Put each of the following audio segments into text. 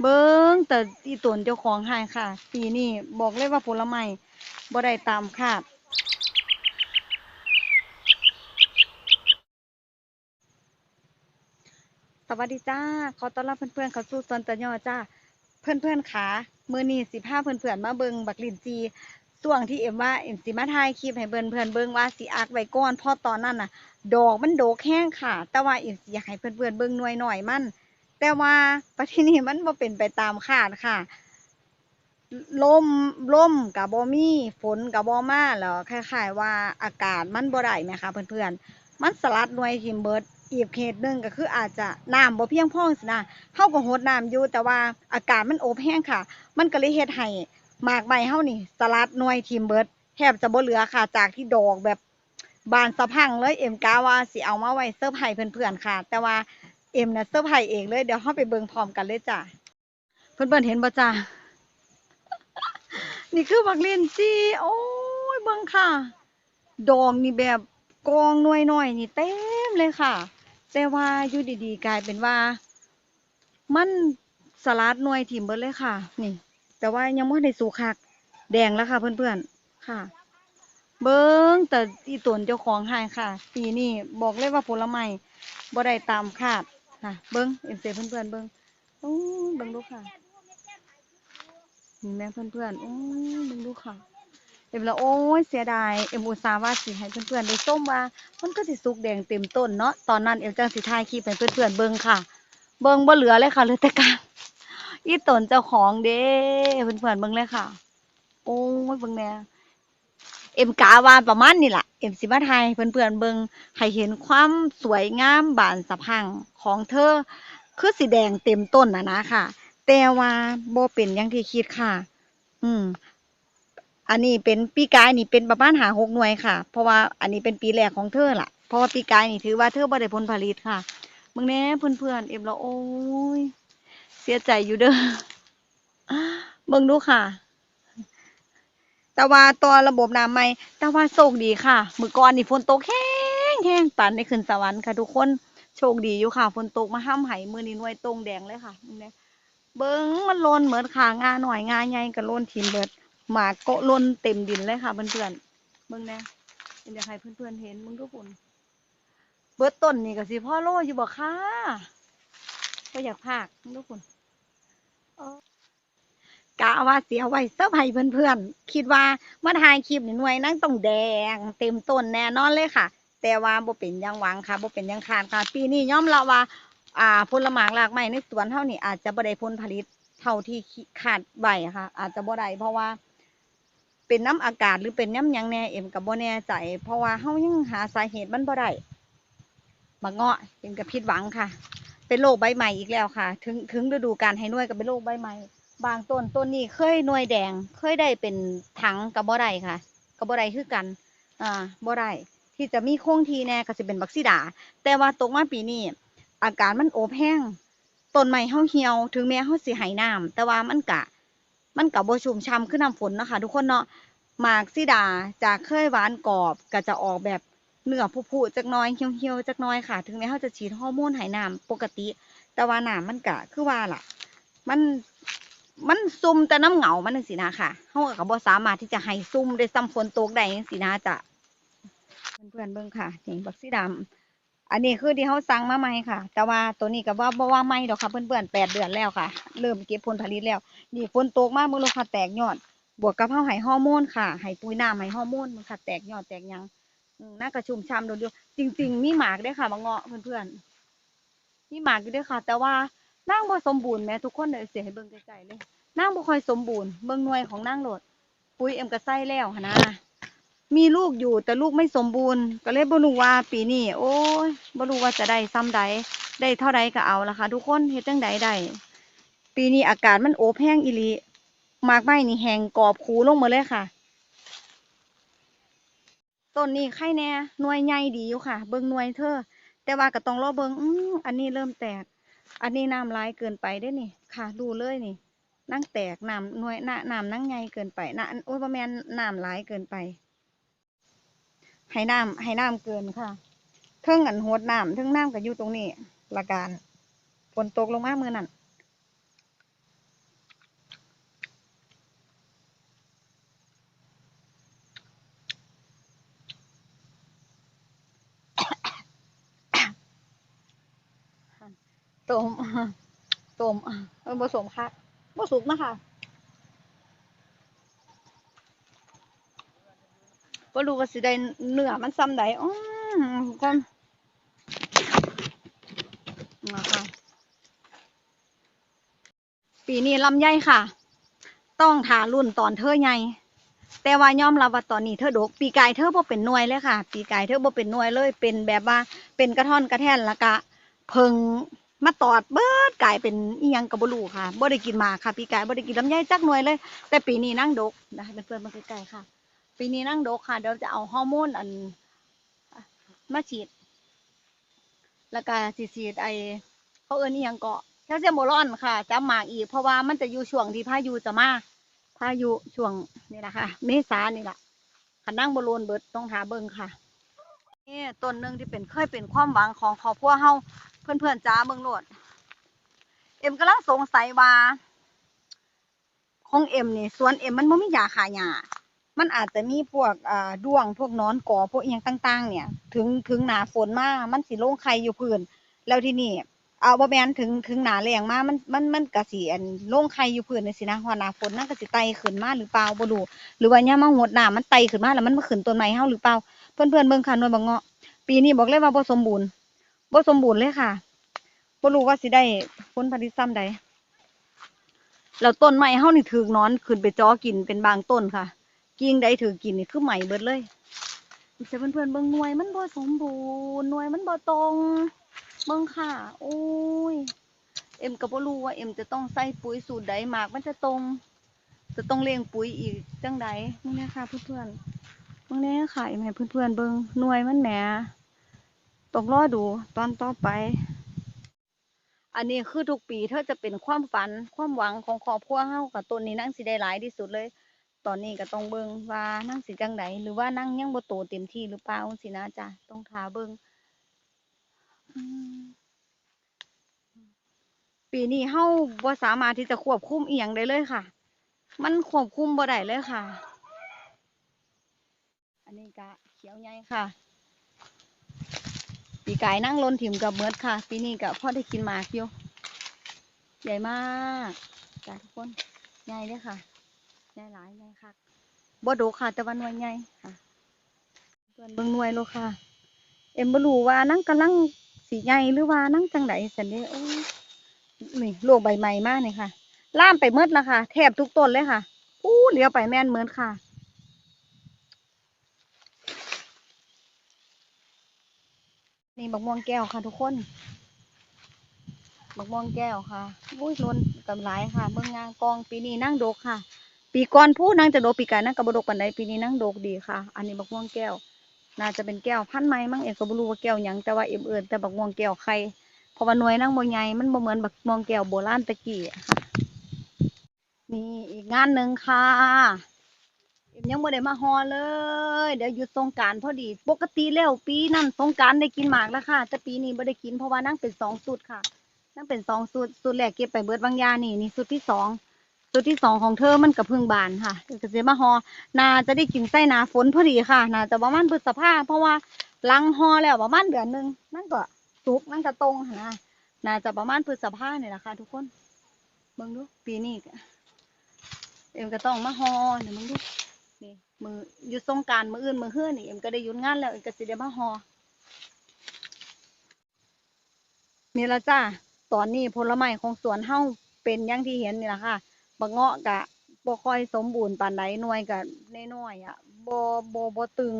เบิ่งแต่อีตนเจ้าของหายค่ะ ปีนี้บอกเลยว่าผลไม้บ่ได้ตามคาดสวัสดีจ้า ขอต้อนรับเพื่อนๆเข้าสู่สวนตะยอจ้า เพื่อนๆขามื้อนี้สิพาเพื่อนๆมาเบิงบักลินจีช่วงที่เอ็มว่าเอ็มสิมาถ่ายคลิปให้เพื่อนเบิ่งว่าสิอักไว้ก่อนพราะตอนนั้นน่ะ ดอกมันโดกแห้งค่ะ แต่ว่าเอ็มสิอยากให้เพื่อนๆเบิ่งหน่วยหน่อยมัน แต่ว่าประเทศนี้มันบ่เป็นไปตามคาดค่ะลมลมกับบ่มีฝนกับบ่มาแล้วคล้ายๆ ว่าอากาศมันบ่ได้แหมคะเพื่อนๆ มันสลัดหน่วยทิมเบิร์ดอีกเหตุหนึ่งก็คืออาจจะน้ำบ่เพียงพอสินะเฮาก็หดน้ำอยู่แต่ว่าอากาศมันอบแห้งค่ะ มันก็เลยเฮ็ดให้หมากใบเฮานี่ สลัดหน่วยทิมเบิร์ดแทบจะบ่เหลือค่ะ จากที่ดอกแบบบานสะพังเลยเอ็มกะว่าสิเอามาไว้เซอร์ไพรส์เพื่อนๆค่ะ แต่ว่า เอ็มน่ะเซอร์ไพรส์เองเลยเดี๋ยวเฮาไปเบิงพร้อมกันเลยจ้ะเพื่อนๆเห็นบ่จ้ะนี่คือบักลินจีโอ้ยเบิงค่ะ ดอกนี่แบบกองน่วยน้อยนี่เต็มเลยค่ะ แต่ว่าอยู่ดีๆ กลายเป็นว่า มันสลัดหน่วยถิ่มเบิดเลยค่ะ นี่ แต่ว่ายังไม่ได้สุกคัก แดงแล้วค่ะเพื่อนๆค่ะ เบิ้งแต่อีตนเจ้าของหายค่ะ ปีนี้บอกเลยว่าผลไม้บ่ได้ตามคาด ค่ะเบิ้งเอ็มเซเพื่อนๆเบิ้งโอ้เบิ้งดูค่ะนี่แม่เพื่อนๆโอ้เบิ้งดูค่ะเอ็มละโอ้ยเสียดายเอ็มอุตส่าห์ว่าสิให้เพื่อนๆได้ส้มว่า มันก็สิสุกแดงเต็มต้นเนาะตอนนั้นเอ็มจังสิถ่ายคลิปให้เพื่อนๆเบิ่งค่ะ เบิ่งบ่เหลือเลยค่ะเหลือแต่กลางอีตนเจ้าของเด้เพื่อนๆเบิ่งเลยค่ะ โอ้ยเบิ่งแน่ เอ็มกะว่าประมาณนี้ล่ะเอ็มสิมาถ่ายเพื่อนๆเบิงให้เห็นความสวยงามบานสะพังของเธอ คือสีแดงเต็มต้นนะนะค่ะ แต่ว่าบ่เป็นอย่างที่คิดค่ะ อืม อันนี้เป็นปีกายนี่เป็นประมาณหาหกหน่วยค่ะ เพราะว่าอันนี้เป็นปีแรกของเธอล่ะ เพราะว่าปีกายนี่ถือว่าเธอบ่ได้ผลผลิตค่ะเมื่อแน่เพื่อนๆเอ็มแล้วโอ้ยเสียใจอยู่เด้อเบิ่งดูค่ะ แต่ว่าตัวระบบน้ำไม่ แต่ว่าโชคดีค่ะ มือก่อนนี่ฝนตกแห้งแห้งปานได้ขึ้นสวรรค์ค่ะทุกคน โชคดีอยู่ค่ะ ฝนตกมาห้ำไห้มื้อนี้หน่วยตรงแดงเลยค่ะมึงเนี่ยเบิ่งมันโลนเหมือนค่ะงาหน่อยงาใหญ่ก็โลนทิมเบิดหมากเกาะล้นเต็มดินเลยค่ะเพื่อนๆเบิ่งแหน่เป็นอยาให้เพื่อนๆเห็นมึงทุกคนเบิดต้นนี่ก็สิพ่อโลอยู่บ่ค่ะก็อยากพากทุกคนเออ กะว่าเสียไว้เซอร์ไพรส์เพื่อนๆ คิดว่ามาถ่ายคลิปหน่วยนั่งต้องแดง เต็มต้นแน่นอนเลยค่ะ แต่ว่าบ่เป็นยังหวังค่ะบ่เป็นยังคาดค่ะปีนี้ย่อมรับว่า อ่าผลไม้หลากไม้ในสวนเฮานี่อาจจะบ่ได้ผลผลิตเท่าที่คาดไว้ค่ะ อาจจะบ่ได้เพราะว่า เป็นน้ำอากาศหรือเป็นน้ำยังแน่เอ็มกับบ่แน่ใจ เพราะว่าเฮายังหาสาเหตุมันบ่ได้บักเงาะเอ็มก็ผิดหวังค่ะ เป็นโรคใบใหม่อีกแล้วค่ะ ถึงถึงฤดูกาลให้น่วยก็เป็นโรคใบใหม่ บางต้นต้นนี้เคยหน่วยแดงเคยได้เป็นถังกับบ่ได้ค่ะกับบ่ได้คือกัน อ่าบ่ได้ที่จะมีโค้งทีแน่ก็สิเป็นบักซิดา แต่ว่าตกมาปีนี้อากาศมันโอบแห้งต้นไม้เฮาเหี่ยว ถึงแม้เฮาสิให้น้ำแต่ว่ามันกะ มันกับบ่ชุ่มช่ำคือน้ำฝนนะคะ ทุกคนเนาะหมากซิดาจากเคยหวานกรอบก็จะออกแบบเนื้อผุๆจักน้อยเหี่ยวๆจักน้อยค่ะ ถึงแม้เขาจะฉีดฮอร์โมนให้น้ำปกติ แต่ว่าน้ำมันกะคือว่าล่ะ มัน มันซุ่มแต่น้ำเหงามันจังซี่นะค่ะเฮาก็บ่สามารถที่จะให้ซุ่มได้ซ้ำฝนตกได้จังซี่นะจ้ะเพื่อนๆเบิ่งค่ะนี่บักซิดาอันนี้คือที่เขาสั่งมาใหม่ค่ะ แต่ว่าตัวนี้ก็ว่าบ่ว่าใหม่ดอกค่ะเพื่อนๆแปดเดือนแล้วค่ะ เริ่มเก็บผลผลิตแล้วนี่ฝนตกมาเมื่อลงค่ะแตกยอด บวกกับเฮาให้ฮอร์โมนค่ะให้ปุ๋ยน้ำให้ฮอร์โมนมันค่ะแตกยอดแตกยังน่ากระชุ่มช่ำดูดูจริง ๆ มีหมากด้วยค่ะบางเงาะเพื่อนๆมีหมากอยู่ด้วยค่ะ แต่ว่า นางบ่สมบูรณ์แหม้ทุกคนเลยเสียให้เบิ่งไกลๆเลยนางบ่ค่อยสมบูรณ์เบิ่งหน่วยของนางโหลด ปุ๋ยเอ็มก็ใส่แล้วหั่นนะมีลูกอยู่แต่ลูกไม่สมบูรณ์ ก็เลยบ่รู้ว่าปีนี้โอ้ยบ่รู้ว่าจะได้ซ้ำใดได้เท่าใดก็เอาละค่ะ ทุกคนเฮ็ดจังใดได้ปีนี้อากาศมันโอบแห้งอีหลีมากไม้นี่แห้งกรอบคูลงมาเลยค่ะต้นนี้ไข่แน่หน่วยใหญ่ดีอยู่ค่ะ เบิ่งหน่วยเธอแต่ว่าก็ต้องรอเบิ่งอืออันนี้เริ่มแตก อันนี้น้ำลายเกินไปได้อนี่ ค่ะ ดูเลยนี่นั่งแตกน้ำหน่วยน้ำนั่งใหญ่เกินไปน้ำโอ้ยบ่แม่นน้ำลายเกินไปให้น้ำให้น้ำเกินค่ะเทิงอันโหดน้ำเทิงน้ำก็อยู่ตรงนี้ละการฝนตกลงมาเมื่อนั้น ต้มต้มเออผสมค่ะบ่สุกนะคะบ่รู้ว่าสิได้เนื้อมันซ้ำใดอ๋อก่อนนะคะปีนี้ลำไยค่ะ ต้องถารุ่นตอนเธอใหญ่แต่ว่ายอมรับว่าตอนนี้เธอดก ปีกายเธอบ่เป็นหน่วยเลยค่ะ ปีกายเธอบ่เป็นหน่วยเลย เป็นแบบว่าเป็นกระท่อนกระแท่นล้วก็เพิง มาตอดเบิดกลายเป็นอียังก็บ่รู้ค่ะบ่ได้กินมาค่ะปีกายบ่ได้กินลำไยจักหน่วยเลย แต่ปีนี้นั่งดกนะให้เพื่อนๆมาใกล้ๆค่ะ ปีนี้นั่งดกค่ะเดี๋ยวจะเอาฮอร์โมนอันมาฉีด แล้วก็ฉีดไอเขาเอิ้นอียังเกาะแคลเซียมโบรอนค่ะจับหมากอีก เพราะว่ามันจะอยู่ช่วงที่พายุจะมาพายุช่วงนี่แหละค่ะเมษานี่แหละขันนั่งบอลลูนเบิดต้องหาเบิงค่ะนี่ต้นหนึ่งที่เป็นเคยเป็นความหวังของครอบครัวเฮา เพื่อนเพื่อนๆจ้าเบิงโลด เอ็มกำลังสงสัยว่าของเอ็มนี่สวนเอ็มมันบ่มียาขายยามันอาจจะมีพวกอ่าด้วงพวกนอนกอพวกอหยังต่าง ๆ เนี่ย ถึงถึงหนาฝนมามันสิโลงไข่อยู่พื้น แล้วที่นี่เอาบ่แมนถึงถึงหนาแล้งมามันมันมันก็สิอันลงไข่อยู่พื้นจังซี่นะฮอหนาฝนมันก็สิไตขึ้นมาหรือเปล่าบ่รู้หรือว่ายมมาหดหน้ำมันไตขึ้นมาแล้วมันมาขึ้นต้นไม้เฮาหรือเปล่าเพื่อนๆเบิ่งค่ะน่วยบักเงาะปีนี้บอกเลยว่าบ่สมบูรณ์ บ่สมบูรณ์เลยค่ะบ่รู้ว่าสิได้ผลผลิตซ้ำใดแล้วต้นไม้เฮานี่ถูกนอนขึ้นไปจ่อกินเป็นบางต้นค่ะ กิ่งใดถูกกินนี่คือไหม้เบิดเลยเพื่อนเพื่อนๆเบิ่งหน่วยมันบ่สมบูรณ์หน่วยมันบ่ตรงเบิ่งค่ะโอ้ยเอ็มก็บ่รู้ว่าเอ็มจะต้องใส่ปุ๋ยสูตรใดหมากมันจะตรง จะต้องเลี้ยงปุ๋ยอีกจังใดมึงแน่ค่ะเพื่อนๆมึงแน่ค่ะเอ็มให้เพื่อนๆเบิ่งหน่วยมันแหม ต้องรอดูตอนต่อไป อันนี้คือทุกปีเธอจะเป็นความฝันความหวังของครอบครัวเฮากับต้นนี้นั่งสิได้หลายที่สุดเลย ตอนนี้ก็ต้องเบิงว่านั่งสิจังใดหรือว่านั่งยังบ่โตเต็มที่หรือเปล่าสินะจ๊ะต้องทาเบิงปีนี้เฮาบ่สามารถที่จะควบคุมเอียงได้เลยค่ะ มันควบคุมบ่ได้เลยค่ะ อันนี้ก็เขียวใหญ่ค่ะ ปีกายนั่งลนถิ่มกับเมิดค่ะ ปีนี้ก็พอได้กินหมากอยู่ใหญ่มากจ้าทุกคนใหญ่เลยค่ะใหญ่หลายใหญ่ค่ะบ่ดกค่ะแต่ว่าน่วยใหญ่ค่ะเพิ่นเบิ่งหน่วยโลค่ะ เอ็มบ่รู้ว่านั่งกำลังสิใหญ่หรือว่านั่งจังไดสันเด้โอ้ยนี่โลกใบใหม่มากนี่ค่ะล่ามไปเมดแล้วค่ะ แทบทุกต้นเลยค่ะอู้เลี้ยวไปแม่นเมิดค่ะ นี่บักม่วงแก้วค่ะ ทุกคนบักม่วงแก้วค่ะอุ้ยล้นกำไรค่ะ เบิ่งงานกองปีนี้นั่งดกค่ะ ปีก่อนพูดนั่งจะโดกปีกายนั่งกับบดกปันใดปีนี้นั่งดกดีค่ะ อันนี้บักม่วงแก้ว น่าจะเป็นแก้วพันไม้มั้งเอ็มก็บ่รู้ว่าแก้วหยังแต่ว่าเอ็มเอิ้นแต่บักม่วงแก้วไข่เพราะว่าหน่วยนั่งบ่ใหญ่มันบ่เหมือนบักมองแก้วโบราณตะกี้ค่ะนี่อีกงานหนึ่งค่ะ มยังบ่ได้มาฮอเลย เดี๋ยวหยุดสงกานต์พอดี ปกติแล้วปีนั้นสงกานต์ได้กินหมากแล้วค่ะ แต่ปีนี้บ่ได้กินเพราะว่านั่งเป็นสองสูตรค่ะ นั่งเป็นสองสูตรสูตรแรกเก็บไปเบิดบางยานี่นี่สูตรที่สองสูตรที่สองของเธอมันกับพึ่งบานค่ะเดี๋ยวก็สิมาฮอนาจะได้กินไส้นาฝนพอดีค่ะนาจะประมาณพฤษภาเพราะว่าลังฮอแล้วประมาณเดือนหนึงนั่นก็สุกนั่นก็ตรงนะนาจะประมาณพฤษภาเนี่ยแหละค่ะ ทุกคนเบิ่งดูปีนี้เอ็มก็ต้องมาฮอเดี๋ยวมึงดู มือยุดสงการมืออื่นมือเฮือนี่เอ็มก็ได้ยุดงานแล้วเอ็มก็สิได้มาฮอนี่ละจ้าตอนนี้ผลไม้ของสวนเฮาเป็นอย่างที่เห็นนี่แหละค่ะบะเงาะกะบ่ค่อยสมบูรณ์ปานใดหน่วยกะน้อยๆอะบ่บ่บ่ตึง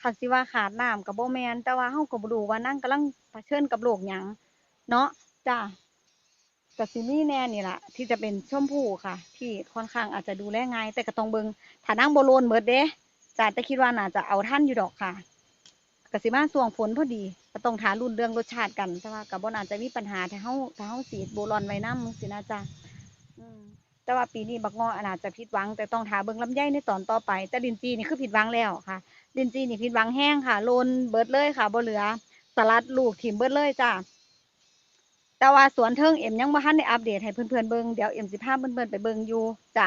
คันสิว่าขาดน้ำก็บ่แมนแต่ว่าเฮาก็บ่รู้ว่านั่งกำลังเผชิญกับโรคหยังเนาะจ้า ก็สิมีแน่นี่แหละที่จะเป็นชมพู่ค่ะ ที่ค่อนข้างอาจจะดูแลง่ายแต่ก็ต้องเบิงถ้านั่งโบโลนเบิดเด้จ้าแต่คิดว่าน่าจะเอาท่านอยู่ดอกค่ะก็สิมาช่วงฝนพอดีก็ต้องถารุ่นเรื่องรสชาติกันแต่ว่าก็บ่น่าจจะมีปัญหาถ้าเฮาถ้าเฮาสีโบรอนไว้น้ำสินะจ้าแต่ว่าปีนี้บักงออาจจะผิดหวัง แต่ต้องถาเบิงลำไยในตอนต่อไป แต่ลินจีนี่คือผิดหวังแล้วค่ะลินจีนี่ผิดหวังแห้งค่ะโลนเบิดเลยค่ะบ่เหลือสลัดลูกถิ่มเบิดเลยจ้า แต่ว่าสวนเทิงเอ็มยังบ่ทันได้อัปเดตให้เพื่อนๆเบิ่งเดี๋ยวเอ็มสิพาเพื่อนๆไปเบิ่งอยู่จ้ะ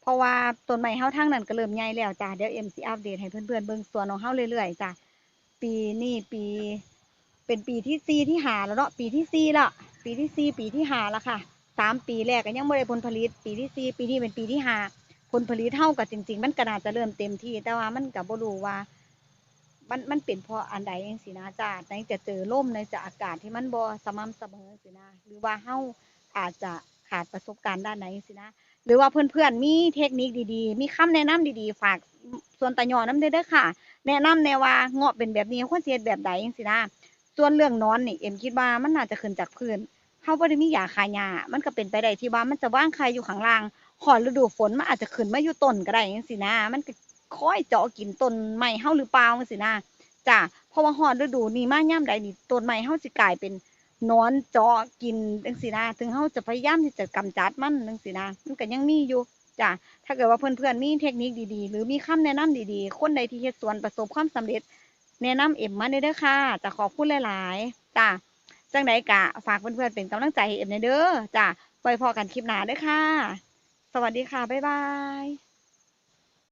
เพราะว่าต้นไม้เฮาทางนั้นก็เริ่มใหญ่แล้วจ้ะเดี๋ยวเอ็มสิอัปเดตให้เพื่อนๆเบิ่งสวนของเฮาเรื่อยๆจ้ะปีนี้ปี เป็นปีที่สี่ที่หาแล้วเนาะปีที่สี่ละปีที่สี่ปีที่ห้าล้วค่ะสามปีแรกก็ยังไม่ได้ผลผลิต ปีที่สี่ปีนี้เป็นปีที่ห้าผลผลิตเท่ากับจริง ๆ มันก็น่าจะเริ่มเต็มที่ แต่ว่ามันก็บ่รู้ว่า มันมันเป็นเพราะอันใดจังซี่นะจ้าไหนจะเจอลมไหนจะอากาศที่มันบ่สม่ำเสมอจังซี่นะ หรือว่าเฮาอาจจะขาดประสบการณ์ด้านไหนจังซี่นะ หรือว่าเพื่อนๆมีเทคนิคดีๆ มีคำแนะนำดีๆ ฝากส่วนตะยอนำเด้เด้อค่ะ แนะนำแนว่าเงาะเป็นแบบนี้ควรเฮ็ดแบบใดจังซี่นะ ส่วนเรื่องนอนนี่เอ็มคิดว่ามันน่าจะขึ้นจากพื้นเฮาบ่ได้มียาฆ่าหญ้ามันก็เป็นไปได้ที่ว่ามันจะว่างไข่อยู่ข้างล่างฮอฤดูฝนมันอาจจะขึ้นมาอยู่ต้นก็ได้จังซี่นะ มันก็ คอยเจาะกินต้นไม้เฮาหรือเปล่าจังซี่นะจ้ะเพราะว่าฮอดฤดูนี้มายามใดนี่ต้นไม้เฮาสิกลายเป็นนอนเจาะกินจังซี่นะถึงเฮาจะพยายามที่จะกำจัดมันจังซี่นะมันก็ยังมีอยู่จ้ะถ้าเกิดว่าเพื่อนๆมีเทคนิคดีๆ หรือมีคำแนะนำดีๆ คนใดที่เฮ็ดสวนประสบความสำเร็จ แนะนำเอ็มมาเด้อเด้อค่ะจะขอบคุณหลายๆจ้ะจังไดกะฝากเพื่อนๆเป็นกำลังใจให้เอ็มเด้อจ้ะไว้พอกันคลิปหน้าเด้อค่ะ สวัสดีค่ะ บ๊ายบาย